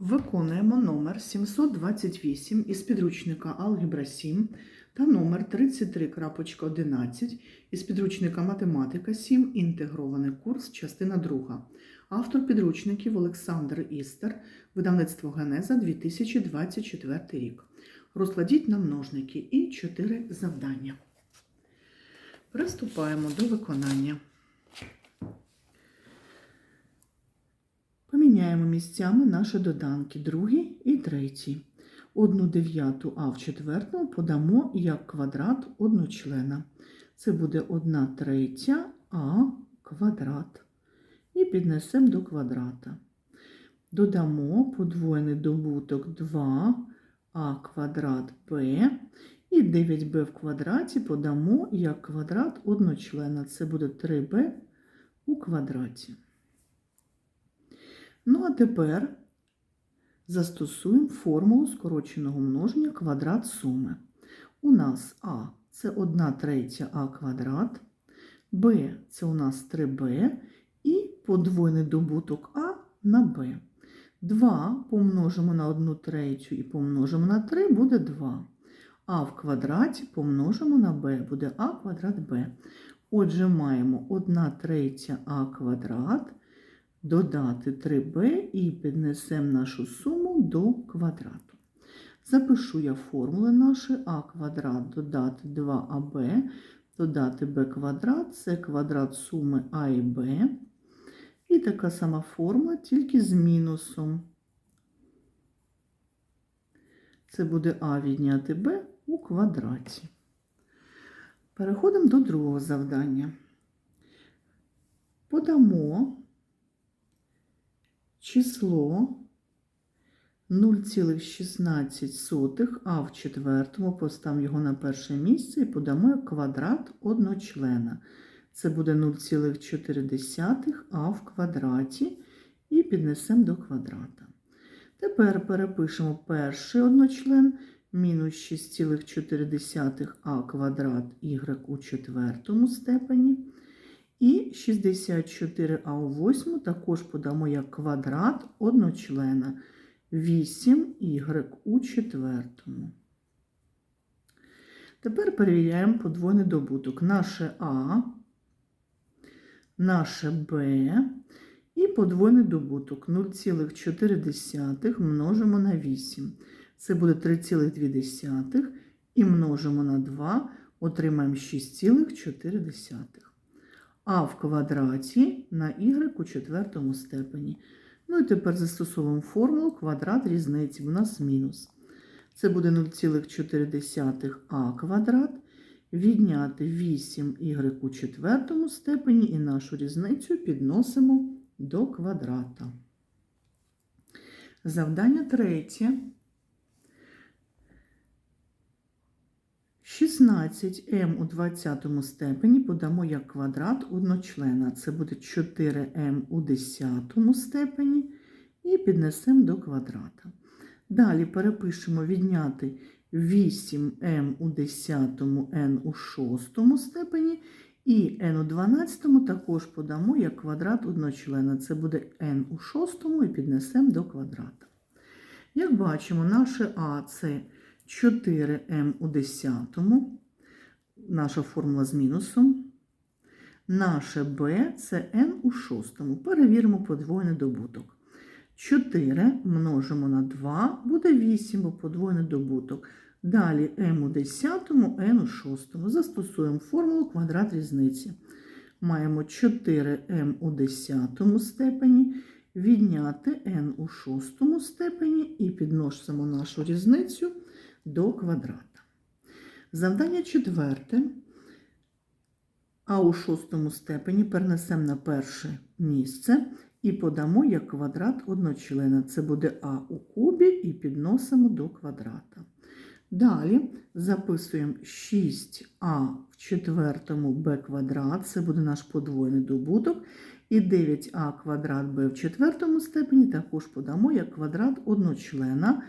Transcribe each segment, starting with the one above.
Виконуємо номер 728 із підручника Алгебра 7 та номер 33.11 із підручника Математика 7. Інтегрований курс, частина 2. Автор підручників Олександр Істер, видавництво Генеза 2024 рік. Розкладіть на множники і 4 завдання. Приступаємо до виконання. Поміняємо місцями наші доданки, другий і третій. Одну дев'яту а в четвертому подамо як квадрат одночлена. Це буде 1 третя а квадрат. І піднесемо до квадрата. Додамо подвоєний добуток 2а квадрат b. І 9b в квадраті подамо як квадрат одночлена. Це буде 3b у квадраті. Ну, а тепер застосуємо формулу скороченого множення квадрат суми. У нас А це 1 третя А квадрат, Б це у нас 3Б і подвойний добуток А на Б. 2 помножимо на 1 третю і помножимо на 3 буде 2. А в квадраті помножимо на b, буде а квадрат b. Отже, маємо 1 третя а квадрат додати 3b і піднесемо нашу суму до квадрату. Запишу я формули наші а квадрат додати 2аб, додати b квадрат, це квадрат суми а і b. І така сама формула, тільки з мінусом. Це буде а відняти b у квадраті. Переходимо до другого завдання. Подамо число 0,16, а в четвертому поставимо його на перше місце і подамо як квадрат одночлена. Це буде 0,4 а в квадраті і піднесемо до квадрата. Тепер перепишемо перший одночлен мінус 6,4 а квадрат y у четвертому степені. І 64а у восьму також подамо як квадрат одночлена 8y у четвертому. Тепер перевіряємо подвойний добуток. Наше А, наше Б і подвойний добуток 0,4 множимо на 8. Це буде 3,2 і множимо на 2, отримаємо 6,4. А в квадраті на y у четвертому степені. Ну і тепер застосовуємо формулу квадрат різниці. У нас мінус. Це буде 0,4 а квадрат. Відняти 8y у четвертому степені і нашу різницю підносимо до квадрата. Завдання третє. 16m у 20 степені подамо як квадрат одночлена. Це буде 4m у 10 степені і піднесемо до квадрата. Далі перепишемо відняти 8m у 10, n у 6 степені. І n у 12 також подамо як квадрат одночлена. Це буде n у 6 і піднесемо до квадрата. Як бачимо, наше А це 4m у 10, наша формула з мінусом. Наше b це n у 6. Перевіримо подвойний добуток. 4 множимо на 2, буде 8, бо подвойний добуток. Далі m у 10, n у 6. Застосуємо формулу квадрат різниці. Маємо 4m у 10 степені, відняти n у 6 степені і підносимо нашу різницю до квадрата. Завдання четверте. А у шостому степені перенесемо на перше місце і подамо як квадрат одночлена. Це буде А у кубі і підносимо до квадрата. Далі записуємо 6а в четвертому b квадрат, це буде наш подвойний добуток. І 9а квадрат b в четвертому степені також подамо як квадрат одночлена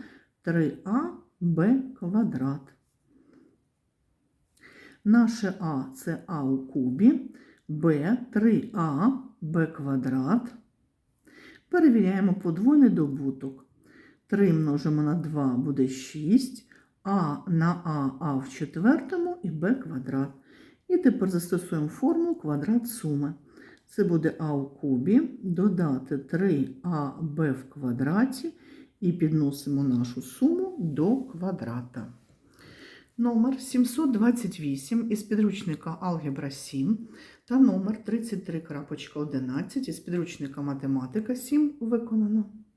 3а b квадрат. Наше А це А у кубі, Б 3А, Б квадрат. Перевіряємо подвойний добуток. 3 множимо на 2 буде 6, а на а, а в четвертому і b квадрат. І тепер застосуємо формулу квадрат суми. Це буде а у кубі, додати 3аб в квадраті і підносимо нашу суму до квадрата. Номер 728 із підручника Алгебра 7 та номер 33.11 із підручника Математика 7 виконано.